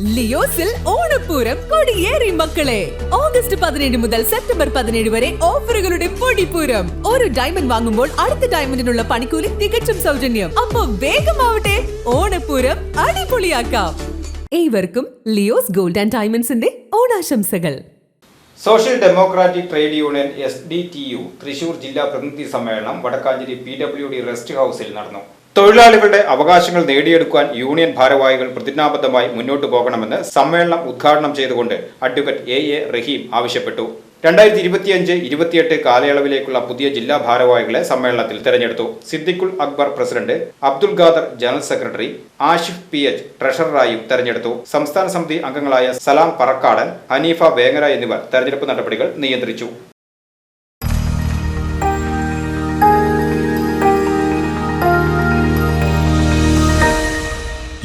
ലിയോസിൽ ഓണപ്പൂരം കൊടിയേറി മക്കളെ. ഓഗസ്റ്റ് പതിനേഴ് മുതൽ സെപ്റ്റംബർ പതിനേഴ് വരെ ഓഫറുകളുടെ പൊടിപ്പൂരം. ഒരു ഡയമണ്ട് വാങ്ങുമ്പോൾ അടുത്ത ഡയമണ്ടിനുള്ള പണിക്കൂലി തികച്ചും സൗജന്യം. അപ്പൊ വേഗമാവട്ടെ ഓണപ്പൂരം അടിപൊളിയാക്കാം. ഏവർക്കും ലിയോസ് ഗോൾഡ് ആൻഡ് ഡയമണ്ട്സിന്റെ ഓണാശംസകൾ. Social democratic trade union S D T U Thrissur ജില്ലാ പ്രതിനിധി സമ്മേളനം Vadakkanchery P W D rest ഹൗസിൽ നടന്നു. തൊഴിലാളികളുടെ അവകാശങ്ങൾ നേടിയെടുക്കാൻ യൂണിയൻ ഭാരവാഹികൾ പ്രതിജ്ഞാബദ്ധമായി മുന്നോട്ടു പോകണമെന്ന് സമ്മേളനം ഉദ്ഘാടനം ചെയ്തുകൊണ്ട് അഡ്വക്കേറ്റ് എ എ റഹീം ആവശ്യപ്പെട്ടു. രണ്ടായിരത്തി ഇരുപത്തിയഞ്ച് ഇരുപത്തിയെട്ട് കാലയളവിലേക്കുള്ള പുതിയ ജില്ലാ ഭാരവാഹികളെ സമ്മേളനത്തിൽ തെരഞ്ഞെടുത്തു. Siddiqul Akbar president Abdul Khader general secretary Ashif P H ട്രഷററായും തെരഞ്ഞെടുത്തു. സംസ്ഥാന സമിതി അംഗങ്ങളായ സലാം പറക്കാടൻ ഹനീഫ വേങ്ങര എന്നിവർ തെരഞ്ഞെടുപ്പ് നടപടികൾ നിയന്ത്രിച്ചു.